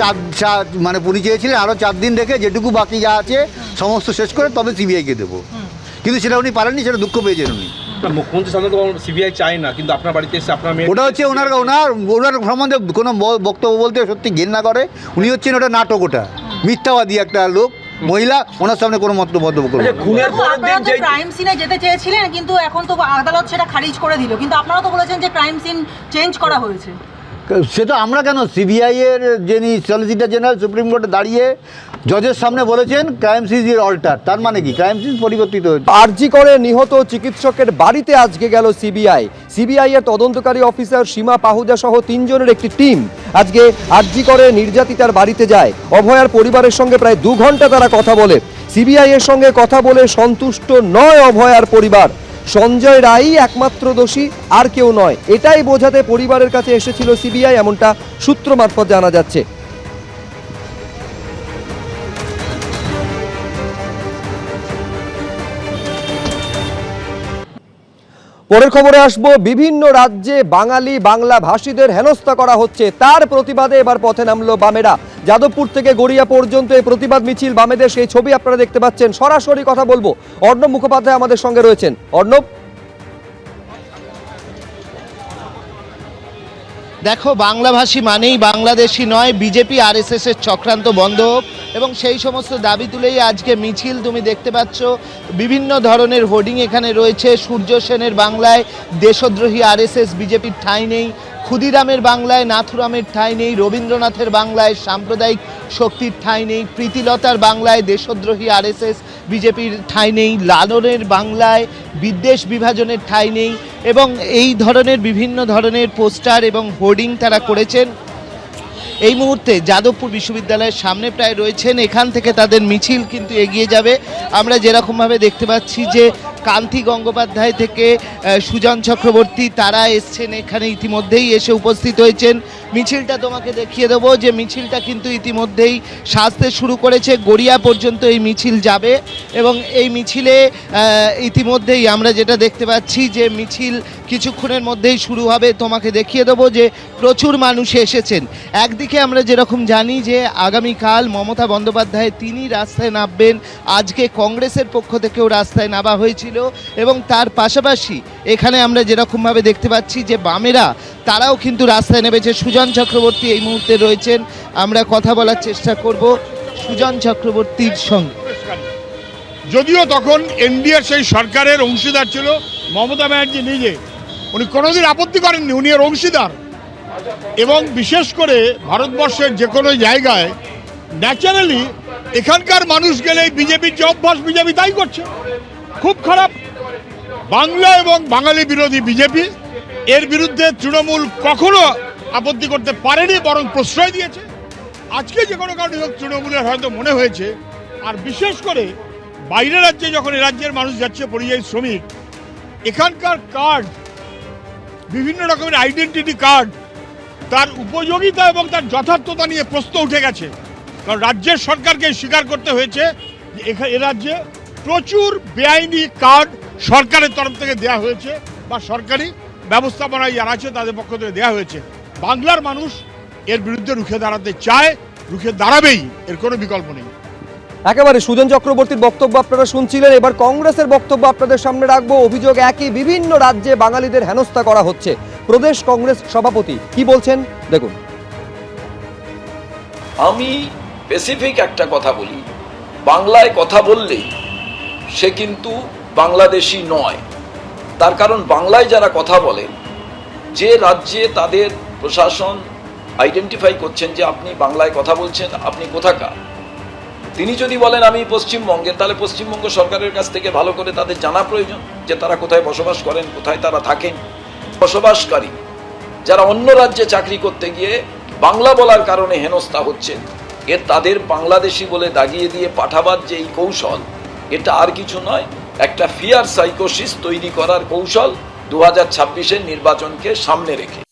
চার চার মানে পুলিশ চেয়েছিলেন আরও চার দিন রেখে যেটুকু বাকি যা আছে সমস্ত শেষ করে তবে সিবিআইকে দেবো। কিন্তু সেটা উনি পারেননি সেটা দুঃখ পেয়েছেন উনি। না, মুখ্যমন্ত্রী সাধারণত সিবিআই চায় না কিন্তু আপনার বাড়িতে এসে আপনার মেয়ে ওটা হচ্ছে ওনার ওনার ওনার সম্বন্ধে কোনো বক্তব্য বলতে সত্যি ঘেন্না করে। উনি হচ্ছেন ওটা নাটক ওটা মিথ্যাবাদী একটা লোক মহিলা ওনার সামনে কোনো মন্তব্য মন্তব্য করবে খুনের পরের দিন আপনারা ক্রাইম সিনে যেতে চেয়েছিলেন কিন্তু এখন তো আদালত সেটা খারিজ করে দিল। কিন্তু আপনারা তো বলেছেন যে ক্রাইম সিন চেঞ্জ করা হয়েছে। সে তো আমরা কেন? সিবিআই এর যিনি সলিসিটার জেনারেল সুপ্রিম কোর্টে দাঁড়িয়ে জজের সামনে বলেছেন ক্রাইম সিজ ইর অল্টার তার মানে কি? ক্রাইম সিজ পরিবর্তিত হয়েছে। আরজি করে নিহত চিকিৎসকের বাড়িতে আজকে গেল সিবিআই সিবিআই এর তদন্তকারী অফিসার সীমা পাহুজা সহ তিনজনের একটি টিম আজকে আরজি করে নির্যাতিতার বাড়িতে যায়। অভয়ার পরিবারের সঙ্গে প্রায় দু ঘণ্টা তারা কথা বলে। সিবিআই এর সঙ্গে কথা বলে সন্তুষ্ট নয় অভয়ার পরিবার। সঞ্জয় রায়ই একমাত্র দোষী, আর কেউ নয়। এটাই বোঝাতে পরিবারের কাছে এসেছিল সিবিআই, এমনটা সূত্র মারফত জানা যাচ্ছে। পরের খবরে আসব, বিভিন্ন রাজ্যে বাঙালি বাংলা ভাষীদের হেনস্থা করা হচ্ছে। তার প্রতিবাদে এবার পথে নামলো বামেরা। যাদবপুর থেকে গড়িয়া পর্যন্ত এই প্রতিবাদ মিছিল বামেদের। সেই ছবি আপনারা দেখতে পাচ্ছেন। সরাসরি কথা বলব। অর্ণব মুখোপাধ্যায় আমাদের সঙ্গে রয়েছেন। অর্ণব? দেখো, বাংলাভাষী মানেই বাংলাদেশি নয়, বিজেপি আরএসএস এর চক্রান্ত বন্ধ হোক। এবং সেই সমস্ত দাবি তুলেই আজকে মিছিল, তুমি দেখতে পাচ্ছ, বিভিন্ন ধরনের হোর্ডিং এখানে রয়েছে। সূর্য সেনের বাংলায় দেশদ্রোহী আরএসএস, বিজেপির ঠাঁই নেই। ক্ষুদিরামের বাংলায়, নাথুরামের ঠাঁই নেই। রবীন্দ্রনাথের বাংলায় সাম্প্রদায়িক শক্তির ঠাঁই নেই। প্রীতিলতার বাংলায় দেশদ্রোহী আরএসএস, বিজেপির ঠাঁই নেই। লালনের বাংলায় বিদ্বেষ বিভাজনের ঠাঁই নেই। এবং এই ধরনের বিভিন্ন ধরনের পোস্টার এবং হোর্ডিং তারা করেছেন। এই মুহূর্তে যাদবপুর বিশ্ববিদ্যালয়ের সামনে প্রায় রয়েছেন। এখান থেকে তাদের মিছিল কিন্তু এগিয়ে যাবে। আমরা যেরকমভাবে দেখতে পাচ্ছি যে কান্তি গঙ্গোপাধ্যায় থেকে সুজন চক্রবর্তী, তারা এসছেন এখানে ইতিমধ্যেই, এসে উপস্থিত হয়েছেন। মিছিলটা তোমাকে দেখিয়ে দেবো যে মিছিলটা কিন্তু ইতিমধ্যেই সাজতে শুরু করেছে। গড়িয়া পর্যন্ত এই মিছিল যাবে এবং এই মিছিলে ইতিমধ্যেই আমরা যেটা দেখতে পাচ্ছি যে মিছিল কিছুক্ষণের মধ্যেই শুরু হবে। তোমাকে দেখিয়ে দেবো যে প্রচুর মানুষ এসেছেন। একদিকে আমরা যেরকম জানি যে আগামীকাল মমতা বন্দ্যোপাধ্যায় তিনি রাস্তায় নামবেন। আজকে কংগ্রেসের পক্ষ থেকেও রাস্তায় নামা হয়েছিল। এবং তার পাশাপাশি এখানে আমরা যেরকমভাবে দেখতে পাচ্ছি যে বামেরা, তারাও কিন্তু রাস্তায় নেমেছে। সুজন চক্রবর্তী এই মুহূর্তে রয়েছেন। আমরা কথা বলার চেষ্টা করব সুজন চক্রবর্তীর সঙ্গে। যদিও তখন এনডিএর সেই সরকারের অংশীদার ছিল মমতা ব্যানার্জি নিজে। উনি কোনোদিন আপত্তি করেননি, উনি এর অংশীদার। এবং বিশেষ করে ভারতবর্ষের যে কোনো জায়গায় ন্যাচারালি এখানকার মানুষ গেলে বিজেপির যে অভ্যাস, বিজেপি তাই করছে। খুব খারাপ। বাংলা এবং বাঙালি বিরোধী বিজেপি এর বিরুদ্ধে তৃণমূল কখনো আপত্তি করতে পারেনি, বরং প্রশ্রয় দিয়েছে। আজকে যে কোনো কারণে হোক তৃণমূলের হয়তো মনে হয়েছে, আর বিশেষ করে বাইরের রাজ্যে যখন এ রাজ্যের মানুষ যাচ্ছে, পরিযায়ী শ্রমিক, এখানকার কার্ড বিভিন্ন রকমের আইডেন্টিটি কার্ড তার উপযোগিতা এবং তার যথার্থতা নিয়ে প্রশ্ন উঠে গেছে। কারণ রাজ্যের সরকারকে স্বীকার করতে হয়েছে যে এ রাজ্যে প্রচুর বেআইনি কার্ড সরকারের তরফ থেকে দেয়া হয়েছে বা সরকারি ব্যবস্থাপনায় যারা আছে তাদের পক্ষ থেকে দেয়া হয়েছে। বাংলার মানুষ এর বিরুদ্ধে রুখে দাঁড়াতে চায় রুখে দাঁড়াবেই এর কোনো বিকল্প নেই। একেবারে সুজন চক্রবর্তীর বক্তব্য আপনারা শুনছিলেন এবার কংগ্রেসের বক্তব্য আপনাদের সামনে রাখব। অভিযোগ একই বিভিন্ন রাজ্যে বাঙালিদের হেনস্থা করা হচ্ছে। প্রদেশ কংগ্রেস সভাপতি কি বলছেন? দেখুন। আমি স্পেসিফিক একটা কথা বলি। বাংলায় কথা বললেই সে কিন্তু বাংলাদেশি নয়। তার কারণ বাংলায় যারা কথা বলেন যে রাজ্যে তাদের প্রশাসন আইডেন্টিফাই করছেন যে আপনি বাংলায় কথা বলছেন, আপনি কোথাকার? তিনি যদি বলেন আমি পশ্চিমবঙ্গের, তাহলে পশ্চিমবঙ্গ সরকারের কাছ থেকে ভালো করে তাদের জানা প্রয়োজন যে তারা কোথায় বসবাস করেন, কোথায় তারা থাকেন। বসবাসকারী, যারা অন্য রাজ্যে চাকরি করতে গিয়ে বাংলা বলার কারণে হেনস্থা হচ্ছেন এর তাদের বাংলাদেশি বলে দাগিয়ে দিয়ে পাঠাবার যে এই কৌশল এটা আর কিছু নয়, একটা ফিয়ার সাইকোসিস তৈরি করার কৌশল দু হাজার নির্বাচনকে সামনে রেখে।